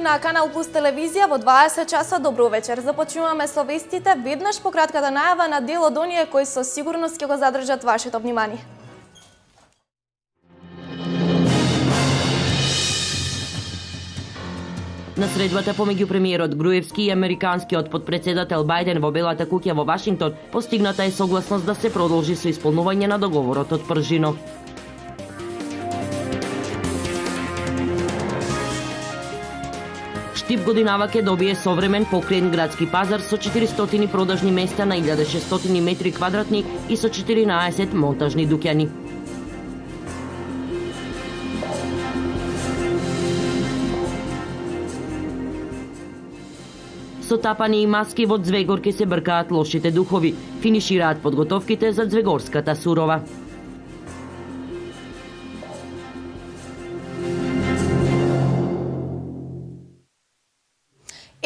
На Канал Плюс телевизија во 20 часа добро вечер. Започнуваме со вестите веднаш по кратката најава на дел од оние кои со сигурност ќе го задржат вашето внимание. На средбата помеѓу премиерот Груевски и американскиот подпредседател Бајден во Белата куќа во Вашингтон постигната е согласност да се продолжи со исполнување на договорот од Пржино. Тип годинава ќе добие современ покрен градски пазар со 400 продажни места на 1600 метри квадратни и со 14 монтажни дуќани. Со тапани и маски во Дзвегорке се бркаат лошите духови. Финишираат подготовките за Звегорската сурова.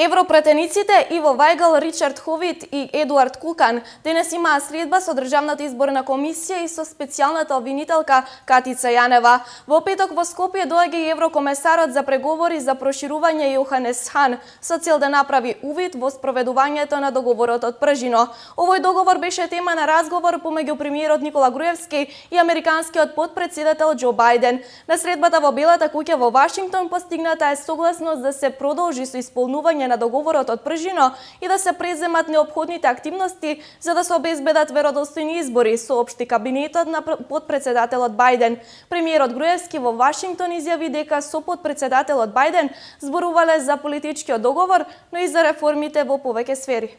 Европретениците Иво Вајгал, Ричард Ховит и Едуард Кукан денес имаа средба со Државната изборна комисија и со специјалната обвинителка Катица Јанева. Во петок во Скопје доаѓа и еврокомесарот за преговори за проширување Јоханес Хан со цел да направи увид во спроведувањето на договорот од Пржино. Овој договор беше тема на разговор помеѓу премиерот Никола Груевски и американскиот подпредседател Џо Бајден. На средбата во Белата куќа во Вашингтон постигната е согласност да се продолжи со исполнување на договорот од Пржино и да се преземат необходните активности за да се обезбедат веродостојни избори, соопшти кабинетот на подпредседателот Бајден. Премиерот Груевски во Вашингтон изјави дека со подпредседателот Бајден зборувале за политичкиот договор, но и за реформите во повеќе сфери.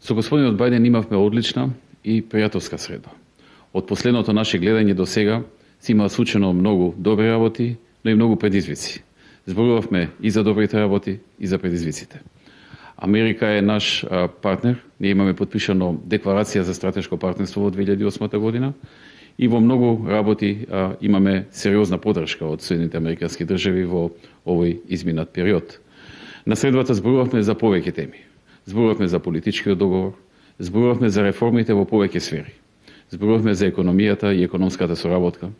Со господинот Бајден имавме одлична и пријателска среда. Од последното наше гледање до сега се има случено многу добри работи, но и многу предизвици зборувавме и за добрите работи, и за предизвиците. Америка е наш партнер. Ние имаме подпишано декларација за стратешко партнерство во 2008 година и во многу работи а, имаме сериозна подршка од Соединените Американски држави во овој изминат период. На средбата зборувавме за повеќе теми. Зборувавме за политичкиот договор, зборувавме за реформите во повеќе сфери. Зборувавме за економијата и економската соработка,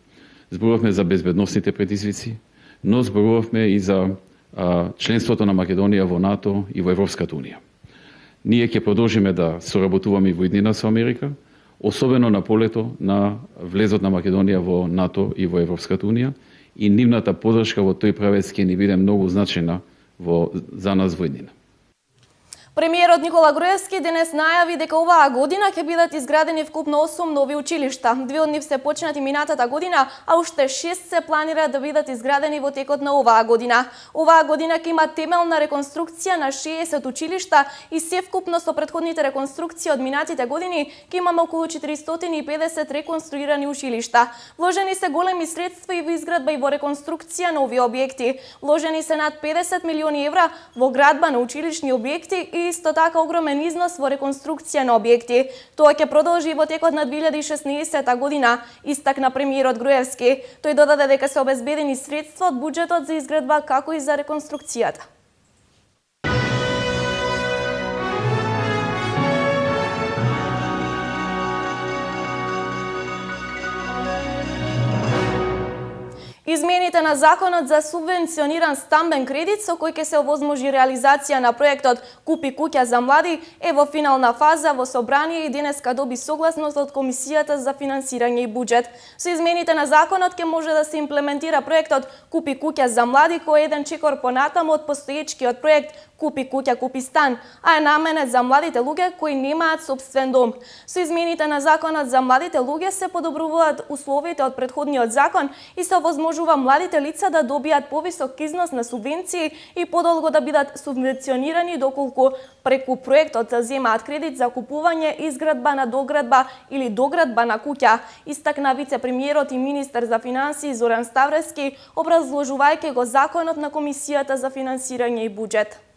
зборувавме за безбедносните предизвици, но зборувавме и за а, членството на Македонија во НАТО и во Европската Унија. Ние ќе продолжиме да соработуваме во иднина со Америка, особено на полето на влезот на Македонија во НАТО и во Европската Унија и нивната подршка во тој правец ќе ни биде многу значена во, за нас во иднина. Премиерот Никола Груевски денес најави дека оваа година ќе бидат изградени вкупно 8 нови училишта. Две од нив се почнати минатата година, а уште 6 се планира да бидат изградени во текот на оваа година. Оваа година ќе има темелна реконструкција на 60 училишта и се вкупно со предходните реконструкции од минатите години ќе имаме околу 450 реконструирани училишта. Вложени се големи средства и во изградба и во реконструкција на овие објекти. Вложени се над 50 милиони евра во градба на училишни објекти и исто така огромен износ во реконструкција на објекти. Тоа ќе продолжи во текот на 2016 година, истакна премиерот Груевски. Тој додаде дека се обезбедени средства од буџетот за изградба како и за реконструкцијата. Измените на Законот за субвенциониран стамбен кредит со кој ќе се овозможи реализација на проектот Купи куќа за млади е во финална фаза во собрание и денеска доби согласност од Комисијата за финансирање и буџет. Со измените на законот ќе може да се имплементира проектот Купи куќа за млади кој е еден чекор понатаму од постоечкиот проект Купи куќа, купи стан, а е наменет за младите луѓе кои немаат собствен дом. Со измените на законот за младите луѓе се подобруваат условите од претходниот закон и се овозможува младите лица да добијат повисок износ на субвенции и подолго да бидат субвенционирани доколку преку проектот земаат кредит за купување, изградба на доградба или доградба на куќа, истакна вице-премиерот и министер за финансии Зоран Ставрески, образложувајќи го законот на Комисијата за финансирање и буџет.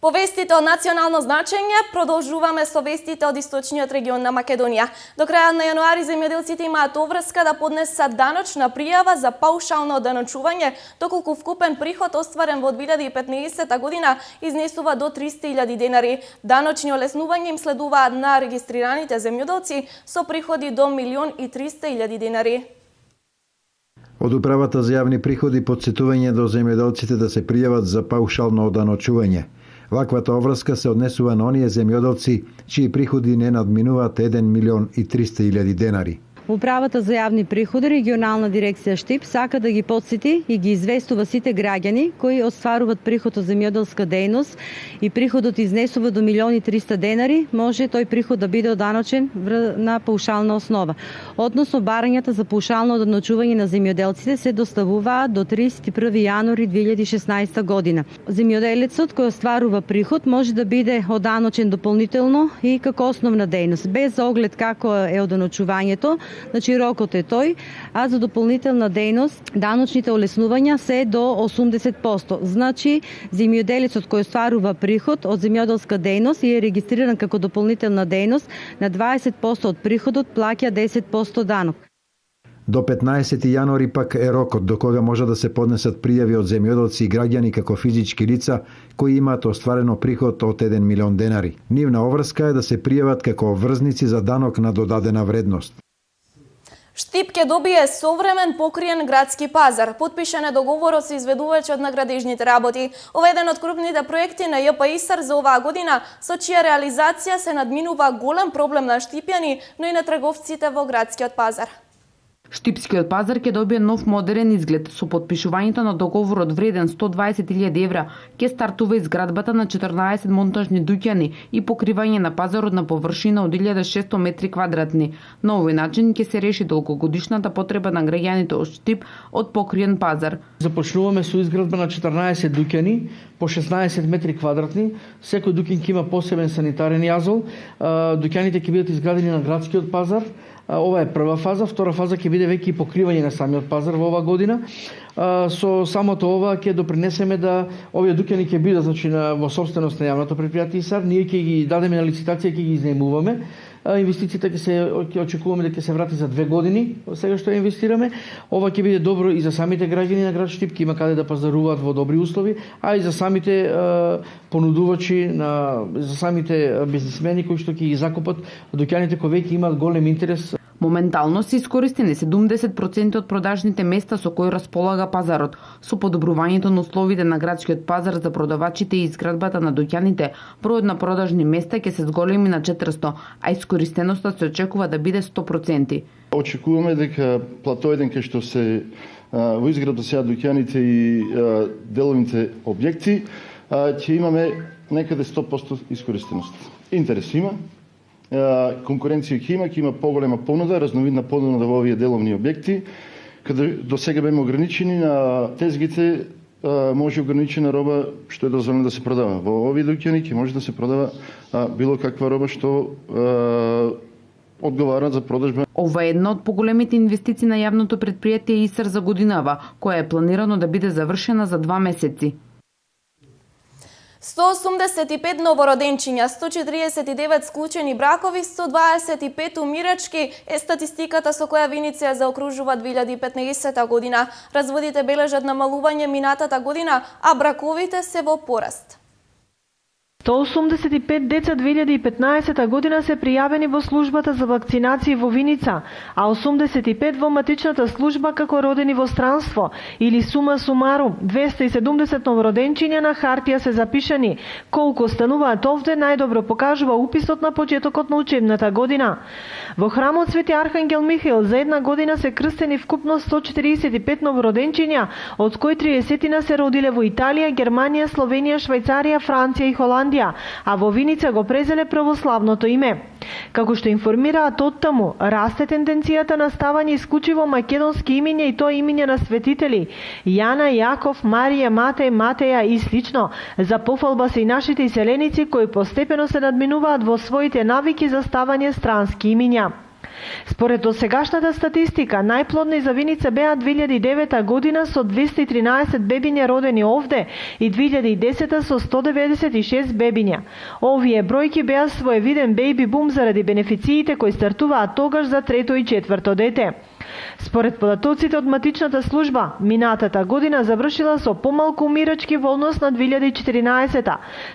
По вестите од национално значење продолжуваме со вестите од источниот регион на Македонија. До крајот на јануари земјоделците имаат обврска да поднесат даночна пријава за паушално даночување, доколку вкупен приход остварен во 2015 година изнесува до 300.000 денари. Даночни олеснувања им следуваат на регистрираните земјоделци со приходи до 1.300.000 денари. Од управата за јавни приходи подсетување до земјоделците да се пријават за паушално оданочување. Ваквата обврска се однесува на оние земјоделци чии приходи не надминуваат 1 милион и 300 илјади денари. Управата за јавни приходи, регионална дирекција Штип, сака да ги подсети и ги известува сите граѓани кои остваруваат приход од земјоделска дејност и приходот изнесува до милиони 300 денари, може тој приход да биде оданочен на паушална основа. Односно, барањата за паушално оданочување на земјоделците се доставуваат до 31 јануари 2016 година. Земјоделецот кој остварува приход може да биде оданочен дополнително и како основна дејност, без оглед како е оданочувањето, Значи рокот е тој, а за дополнителна дејност даночните олеснувања се до 80%. Значи земјоделецот кој остварува приход од земјоделска дејност и е регистриран како дополнителна дејност на 20% од приходот плаќа 10% данок. До 15 јануари пак е рокот до кога може да се поднесат пријави од земјоделци и граѓани како физички лица кои имаат остварено приход од 1 милион денари. Нивна обврска е да се пријават како врзници за данок на додадена вредност. Штип ќе добие современ покриен градски пазар. Подпишан е договорот со изведувачот на градежните работи. Ова е еден од крупните проекти на ЈПИСР за оваа година, со чија реализација се надминува голем проблем на штипјани, но и на трговците во градскиот пазар. Штипскиот пазар ќе добие нов модерен изглед. Со подпишувањето на договорот вреден 120.000 евра ќе стартува изградбата на 14 монтажни дуќани и покривање на пазарот на површина од 1600 метри квадратни. На овој начин ќе се реши долгогодишната потреба на граѓаните од Штип од покриен пазар. Започнуваме со изградба на 14 дуќани по 16 метри квадратни. Секој дуќан ќе има посебен санитарен јазол. Э, дуќаните ќе бидат изградени на градскиот пазар Ова е прва фаза, втора фаза ќе биде веќе и покривање на самиот пазар во оваа година. Со самото ова ќе допринесеме да овие дуќани ќе бидат значи на во собственост на јавното предпријатие сар, ние ќе ги дадеме на лицитација, ќе ги изнемуваме инвестицијата ќе се ќе очекуваме дека ќе се врати за две години сега што инвестираме. Ова ќе биде добро и за самите граѓани на град Штип, ќе има каде да пазаруваат во добри услови, а и за самите е, понудувачи на за самите бизнисмени кои што ќе ги закупат доќаните кои веќе имаат голем интерес Моментално се искористени 70% од продажните места со кои располага пазарот. Со подобрувањето на условите на градскиот пазар за продавачите и изградбата на доќаните, бројот на продажни места ќе се зголеми на 400, а искористеноста се очекува да биде 100%. Очекуваме дека платоеден кај што се во изградба сега доќаните и деловните објекти, ќе имаме некаде 100% искористеност. Интерес има, конкуренција ќе има, ќе има поголема понуда, разновидна понуда во овие деловни објекти, каде до сега беме ограничени на тезгите може ограничена роба што е дозволено да се продава. Во овие дуќани ќе може да се продава а, било каква роба што а, одговара за продажба. Ова е една од поголемите инвестиции на јавното предпријатие ИСР за годинава, која е планирано да биде завршена за два месеци. 185 новороденчиња, 149 склучени бракови, 125 умирачки е статистиката со која Виниција заокружува 2015 година. Разводите бележат намалување минатата година, а браковите се во пораст. 185 деца 2015 година се пријавени во службата за вакцинација во Виница, а 85 во матичната служба како родени во странство, или сума сумарум 270 новороденчиња на хартија се запишани. Колку стануваат овде најдобро покажува уписот на почетокот на учебната година. Во храмот Свети Архангел Михаил за една година се крстени вкупно 145 новороденчиња, од кои 30 се родиле во Италија, Германија, Словенија, Швајцарија, Франција и Холандија Холандија, а во Виница го презеле православното име. Како што информираат од таму, расте тенденцијата на ставање исклучиво македонски имиња и тоа имиња на светители Јана, Јаков, Марија, Матеј, Матеја и слично. За пофалба се и нашите иселеници кои постепено се надминуваат во своите навики за ставање странски имиња. Според досегашната статистика, најплодни за Виница беа 2009 година со 213 бебиња родени овде и 2010 со 196 бебиња. Овие бројки беа своевиден бејби бум заради бенефициите кои стартуваат тогаш за трето и четврто дете. Според податоците од матичната служба, минатата година завршила со помалку умирачки во однос на 2014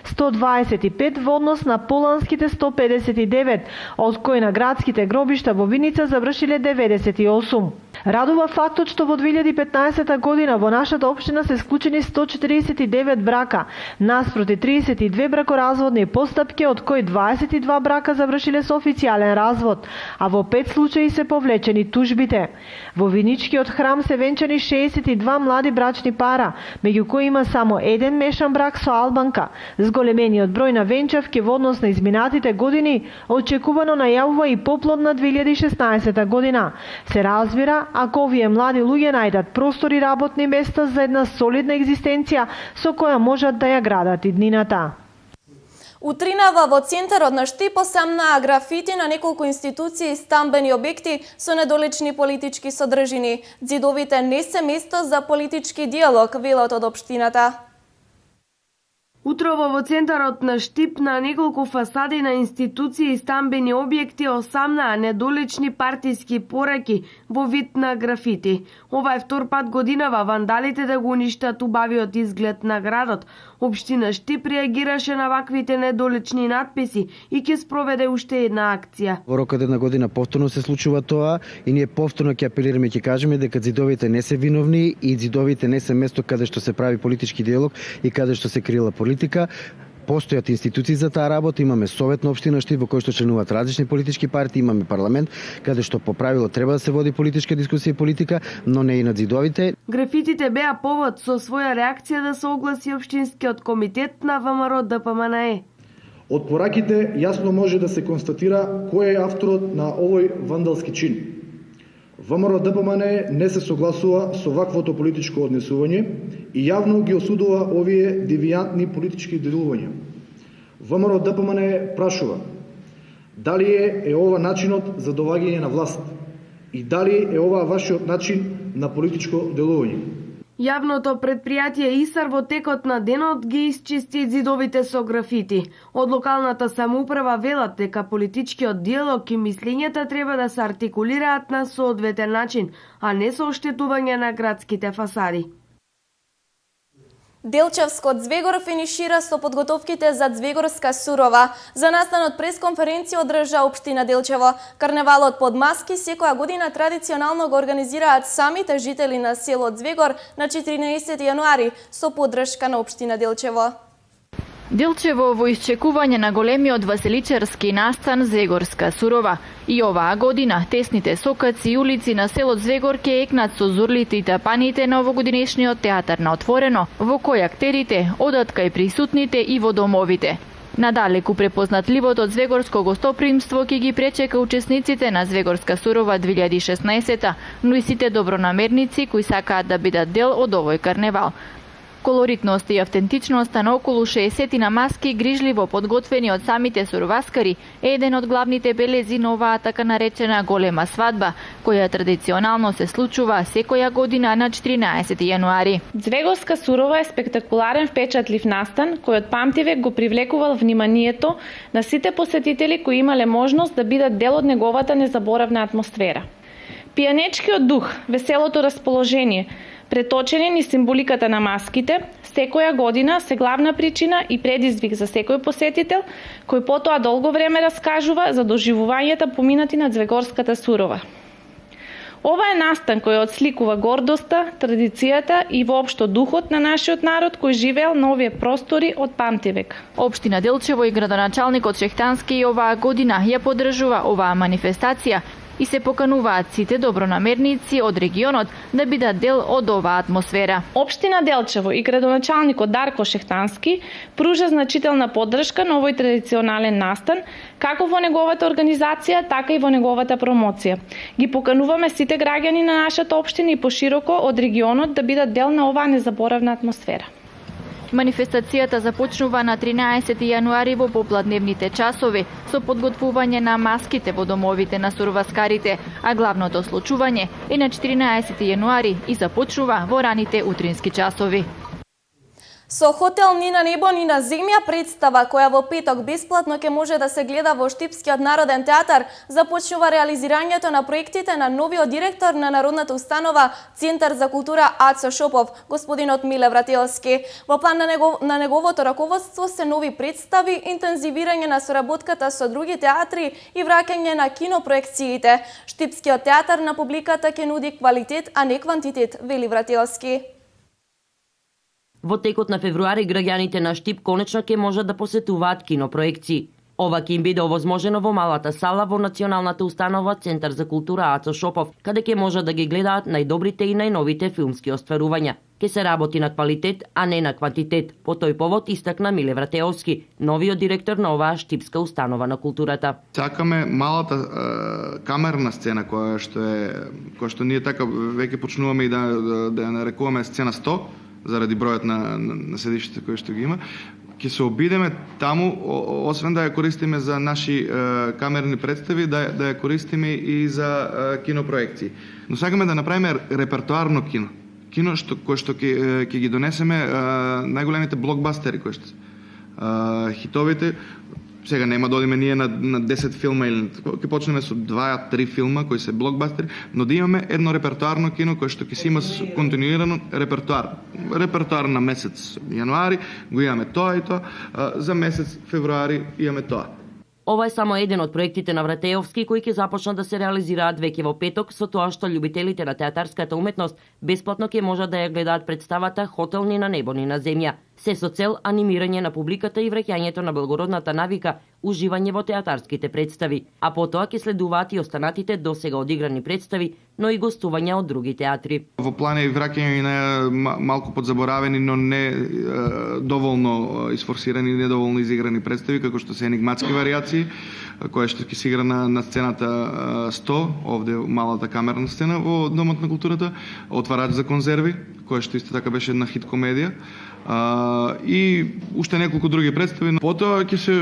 125 во однос на поланските 159, од кои на градските гробишта во Виница завршиле 98. Радува фактот што во 2015 година во нашата општина се склучени 149 брака, наспроти 32 бракоразводни постапки, од кои 22 брака завршиле со официјален развод, а во 5 случаи се повлечени тужбите. Во Виничкиот храм се венчани 62 млади брачни пара, меѓу кои има само еден мешан брак со албанка. Зголемениот број на венчавки во однос на изминатите години очекувано најавува и поплодна 2016 година. Се разбира, ако овие млади луѓе најдат простори работни места за една солидна екзистенција со која можат да ја градат иднината. Утринава во центарот на Штип осамнаа графити на неколку институции и стамбени објекти со недолични политички содржини. Дзидовите не се место за политички диалог, велат од општината. Утрово во центарот на Штип на неколку фасади на институции и стамбени објекти осамнаа недолични партиски пораки во вид на графити. Ова е втор пат годинава вандалите да го уништат убавиот изглед на градот. Обштина Штип реагираше на ваквите недолични надписи и ќе спроведе уште една акција. Во рокот една година повторно се случува тоа и ние повторно ќе апелираме ќе кажеме дека дзидовите не се виновни и дзидовите не се место каде што се прави политички диалог и каде што се крила политика постојат институции за таа работа, имаме совет на општина Штип во кој што членуваат различни политички партии, имаме парламент каде што по правило треба да се води политичка дискусија и политика, но не и на дзидовите. Графитите беа повод со своја реакција да се огласи општинскиот комитет на ВМРО ДПМНЕ. Од пораките јасно може да се констатира кој е авторот на овој вандалски чин. ВМРО ДПМН не се согласува со ваквото политичко однесување и јавно ги осудува овие девијантни политички делувања. ВМРО ДПМН прашува дали е, е ова начинот за доваѓање на власт и дали е ова вашиот начин на политичко делување. Јавното предпријатие ИСАР во текот на денот ги исчисти зидовите со графити. Од локалната самоуправа велат дека политичкиот диалог и мислењата треба да се артикулираат на соодветен начин, а не со оштетување на градските фасади. Делчевскот Звегор финишира со подготовките за Звегорска сурова. За настанот пресконференција одржа Обштина Делчево. Карневалот под маски секоја година традиционално го организираат самите жители на село Звегор на 14 јануари со поддршка на Обштина Делчево. Делчево во исчекување на големиот Василичарски настан Звегорска сурова. И оваа година тесните сокаци и улици на селот Звегор ке екнат со зурлите и тапаните на овогодинешниот театар на отворено, во кој актерите одат кај присутните и во домовите. Надалеку препознатливото Звегорско гостопримство ќе ги пречека учесниците на Звегорска сурова 2016, но и сите добронамерници кои сакаат да бидат дел од овој карневал. Колоритност и автентичноста на околу 60 на маски грижливо подготвени од самите сурваскари е еден од главните белези на оваа така наречена голема свадба, која традиционално се случува секоја година на 14 јануари. Звеговска сурова е спектакуларен впечатлив настан кој од памтиве го привлекувал вниманието на сите посетители кои имале можност да бидат дел од неговата незаборавна атмосфера. Пијанечкиот дух, веселото расположение, преточени ни символиката на маските, секоја година се главна причина и предизвик за секој посетител, кој потоа долго време раскажува за доживувањата поминати на Звегорската сурова. Ова е настан кој одсликува гордоста, традицијата и воопшто духот на нашиот народ кој живеел на овие простори од памтивек. Обштина Делчево и градоначалникот Шехтански и оваа година ја подржува оваа манифестација и се покануваат сите добронамерници од регионот да бидат дел од оваа атмосфера. Општина Делчево и градоначалникот Дарко Шехтански пружа значителна поддршка на овој традиционален настан, како во неговата организација, така и во неговата промоција. Ги покануваме сите граѓани на нашата општина и пошироко од регионот да бидат дел на оваа незаборавна атмосфера. Манифестацијата започнува на 13 јануари во попладневните часови со подготвување на маските во домовите на сурваскарите, а главното случување е на 14 јануари и започнува во раните утрински часови. Со хотел ни на небо ни на земја представа која во петок бесплатно ќе може да се гледа во Штипскиот народен театар започнува реализирањето на проектите на новиот директор на Народната установа Центар за култура Ацо Шопов, господинот Миле Врателски. Во план на, негов, на неговото раководство се нови представи, интензивирање на соработката со други театри и враќање на кинопроекциите. Штипскиот театар на публиката ќе нуди квалитет, а не квантитет, вели Врателски. Во текот на февруари граѓаните на Штип конечно ќе можат да посетуваат кинопроекции. Ова ќе им биде овозможено во малата сала во Националната установа Центар за култура Ацо Шопов, каде ќе можат да ги гледаат најдобрите и најновите филмски остварувања. Ке се работи на квалитет, а не на квантитет. По тој повод истакна Миле Вратеовски, новиот директор на оваа Штипска установа на културата. Сакаме малата е, камерна сцена која што е која што ние така веќе почнуваме и да да, да ја нарекуваме сцена 100 заради бројот на, на, на седиштите кои што ги има, ќе се обидеме таму, освен да ја користиме за наши е, камерни представи, да, да ја користиме и за е, кинопроекции. Но сакаме да направиме репертуарно кино. Кино што, кое што ќе, ќе ги донесеме е, најголемите блокбастери кои што е, хитовите, сега нема да одиме ние на, на 10 филма или ќе почнеме со 2-3 филма кои се блокбастери, но да имаме едно репертуарно кино кое што ќе си има континуирано репертуар. Репертуар на месец јануари го имаме тоа и тоа, за месец февруари имаме тоа. Ова е само еден од проектите на Вратеевски кои ќе започнат да се реализираат веќе во петок со тоа што љубителите на театарската уметност бесплатно ќе можат да ја гледаат представата Хотелни на небо ни на земја се со цел анимирање на публиката и враќањето на благородната навика уживање во театарските представи, а потоа ќе следуваат и останатите досега одиграни представи, но и гостувања од други театри. Во план е и враќање на малку подзаборавени, но не е, доволно изфорсирани, недоволно изиграни представи, како што се енигматски вариации, која што ќе се игра на, на сцената 100, овде малата камерна сцена во Домот на културата, Отварач за конзерви, која што исто така беше една хит комедија а, и уште неколку други представи. Потоа ќе се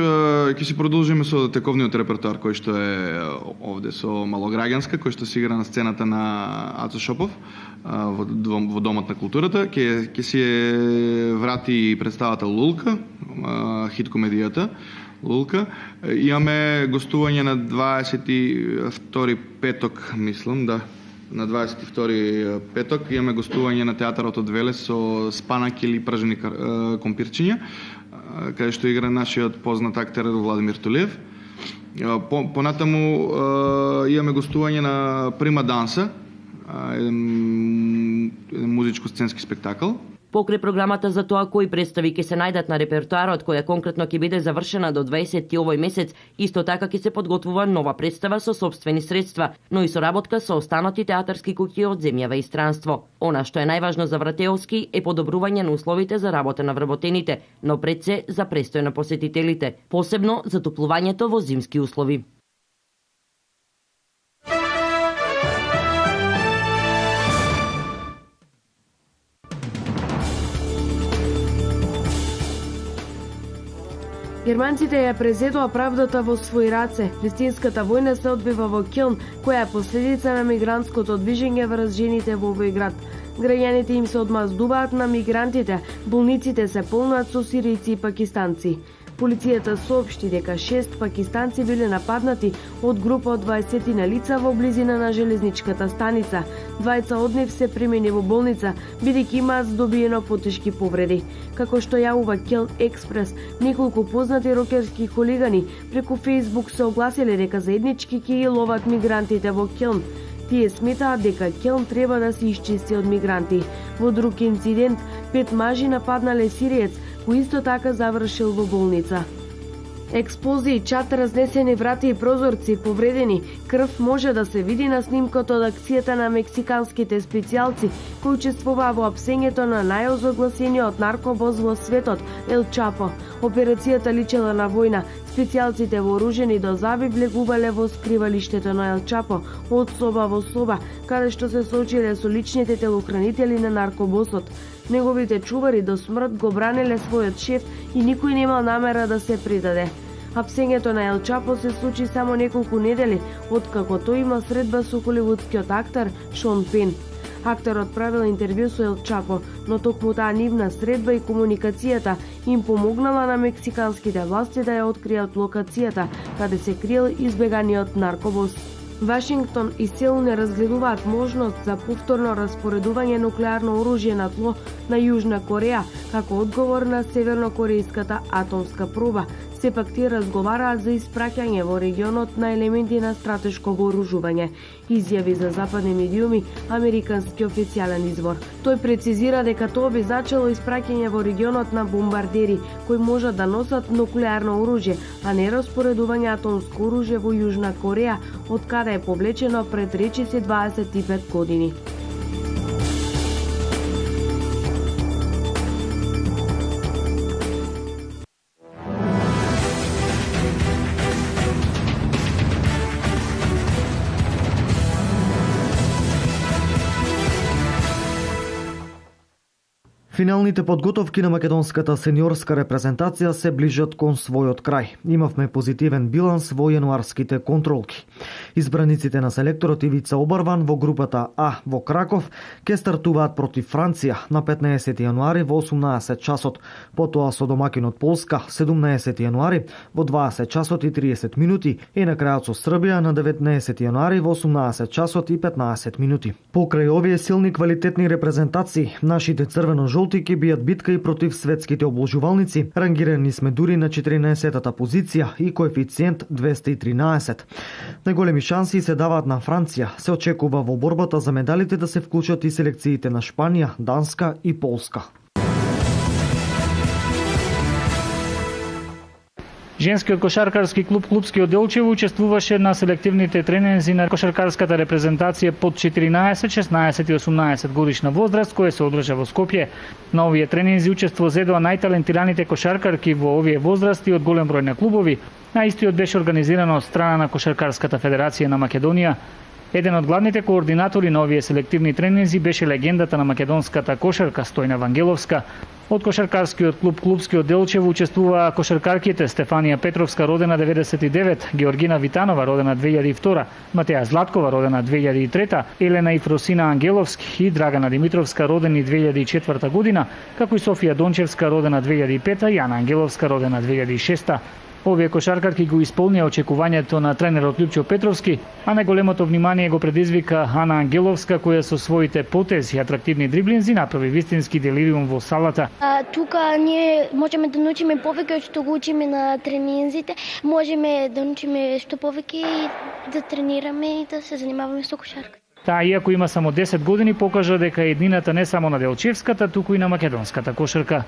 ќе се продолжиме со тековниот репертуар кој што е овде со малограѓанска, кој што се игра на сцената на Ацо Шопов во, во Домот на културата. Ќе ќе се врати представата Лулка, хит комедијата. Лулка. Имаме гостување на 22 петок, мислам, да, на 22 петок имаме гостување на театарот од Велес со спанак или пражени компирчиња, каде што игра нашиот познат актер Владимир Тулев. По, понатаму имаме гостување на Прима Данса, еден, еден музичко-сценски спектакл. Покрај програмата за тоа кои представи ќе се најдат на репертуарот која конкретно ќе биде завршена до 20 овој месец, исто така ќе се подготвува нова представа со собствени средства, но и соработка со останати театарски куќи од земјава и странство. Она што е најважно за Вратеовски е подобрување на условите за работа на вработените, но пред се за престој на посетителите, посебно за топлувањето во зимски услови. Германците ја презедоа правдата во своји раце. Вистинската војна се одбива во Килн, која е последица на мигрантското движење врз жените во овој град. Граѓаните им се одмаздуваат на мигрантите, болниците се полнат со сирици и пакистанци. Полицијата соопшти дека шест пакистанци биле нападнати од група од 20 на лица во близина на железничката станица. Двајца од нив се примени во болница, бидејќи имаат здобиено потешки повреди. Како што јавува Кел Експрес, неколку познати рокерски хулигани преку Фейсбук се огласиле дека заеднички ќе ги ловат мигрантите во Келн. Тие сметаат дека Келн треба да се исчисти од мигранти. Во друг инцидент, пет мажи нападнале сириец, кој исто така завршил во болница. Експлозии, чат разнесени врати и прозорци, повредени, крв може да се види на снимкото од акцијата на мексиканските специјалци кои учествуваа во апсењето на најозогласениот наркобоз во светот, Ел Чапо. Операцијата личела на војна. Специјалците вооружени до зави влегувале во скривалиштето на Ел Чапо, од соба во соба, каде што се сочиле со личните телохранители на наркобосот. Неговите чувари до смрт го бранеле својот шеф и никој немал намера да се придаде. Апсењето на Ел Чапо се случи само неколку недели откако тој има средба со холивудскиот актер Шон Пен. Актерот правил интервју со Ел Чапо, но токму таа нивна средба и комуникацијата им помогнала на мексиканските власти да ја откријат локацијата каде се криел избеганиот наркобос. Вашингтон и Сеул не разгледуваат можност за повторно распоредување нуклеарно оружје на тло на Јужна Кореја како одговор на севернокорејската атомска проба, сепак тие разговараат за испраќање во регионот на елементи на стратешко вооружување, изјави за западни медиуми американски официјален извор. Тој прецизира дека тоа би значило испраќање во регионот на бомбардери кои можат да носат нуклеарно оружје, а не распоредување атомско оружје во Јужна Кореја, од каде е повлечено пред речиси 25 години. Финалните подготовки на македонската сениорска репрезентација се ближат кон својот крај. Имавме позитивен биланс во јануарските контролки. Избраниците на селекторот Ивица Обарван во групата А во Краков ке стартуваат против Франција на 15 јануари во 18 часот, потоа со домакинот Полска 17 јануари во 20 часот и 30 минути и на крајот со Србија на 19 јануари во 18 часот и 15 минути. Покрај овие силни квалитетни репрезентации, нашите црвено минути ќе бијат битка и против светските обложувалници. Рангирани сме дури на 14-тата позиција и коефициент 213. Најголеми шанси се даваат на Франција. Се очекува во борбата за медалите да се вклучат и селекциите на Шпанија, Данска и Полска. Женскиот кошаркарски клуб Клубски Делчево учествуваше на селективните тренинзи на кошаркарската репрезентација под 14, 16 и 18 годишна возраст кој се одржа во Скопје. На овие тренинзи учество зедоа најталентираните кошаркарки во овие возрасти од голем број на клубови, На истиот беше организирано од страна на Кошаркарската федерација на Македонија. Еден од главните координатори на овие селективни тренинзи беше легендата на македонската кошарка Стојна Вангеловска, Од кошаркарскиот клуб Клубскиот Делчево учествуваа кошаркарките Стефанија Петровска родена 99, Георгина Витанова родена 2002, Матеја Златкова родена 2003, Елена Ифросина Ангеловски и Драгана Димитровска родени 2004 година, како и Софија Дончевска родена 2005, и Јана Ангеловска родена 2006. Овие кошаркарки го исполнија очекувањето на тренерот Лјупчо Петровски, а најголемото внимание го предизвика Ана Ангеловска која со своите потези и атрактивни дриблинзи направи вистински делириум во салата. А, тука ние можеме да научиме повеќе од што го учиме на тренинзите, можеме да научиме што повеќе и да тренираме и да се занимаваме со кошарка. Таа, иако има само 10 години, покажа дека еднината не само на Делчевската, туку и на македонската кошарка.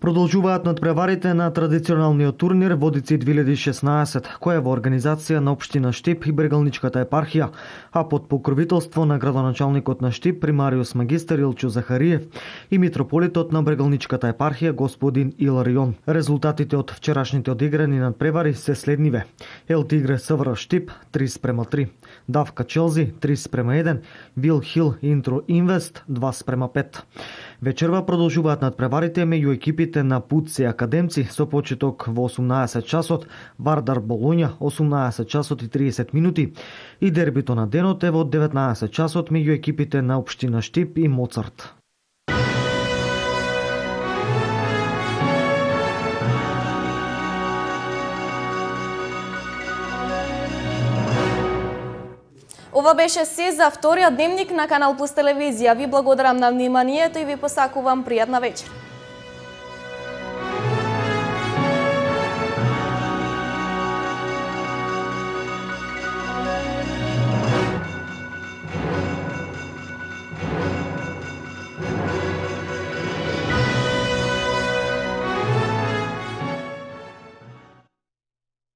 Продолжуваат надпреварите на традиционалниот турнир Водици 2016, кој е во организација на Обштина Штип и Брегалничката епархија, а под покровителство на градоначалникот на Штип примариус магистер Илчо Захариев и митрополитот на Брегалничката епархија господин Иларион. Резултатите од вчерашните одиграни надпревари се следниве. Ел Тигре СВР Штип 3 спрема 3, Давка Челзи 3 спрема 1, Вил Хил Интро Инвест 2 спрема 5. Вечерва продолжуваат надпреварите меѓу екипите на Пуци Академци со почеток во 18 часот, Вардар Болонја 18 часот и 30 минути и дербито на денот е во 19 часот меѓу екипите на Обштина Штип и Моцарт. Ова беше се за вториот дневник на Канал Плюс телевизија. Ви благодарам на вниманието и ви посакувам пријатна вечер.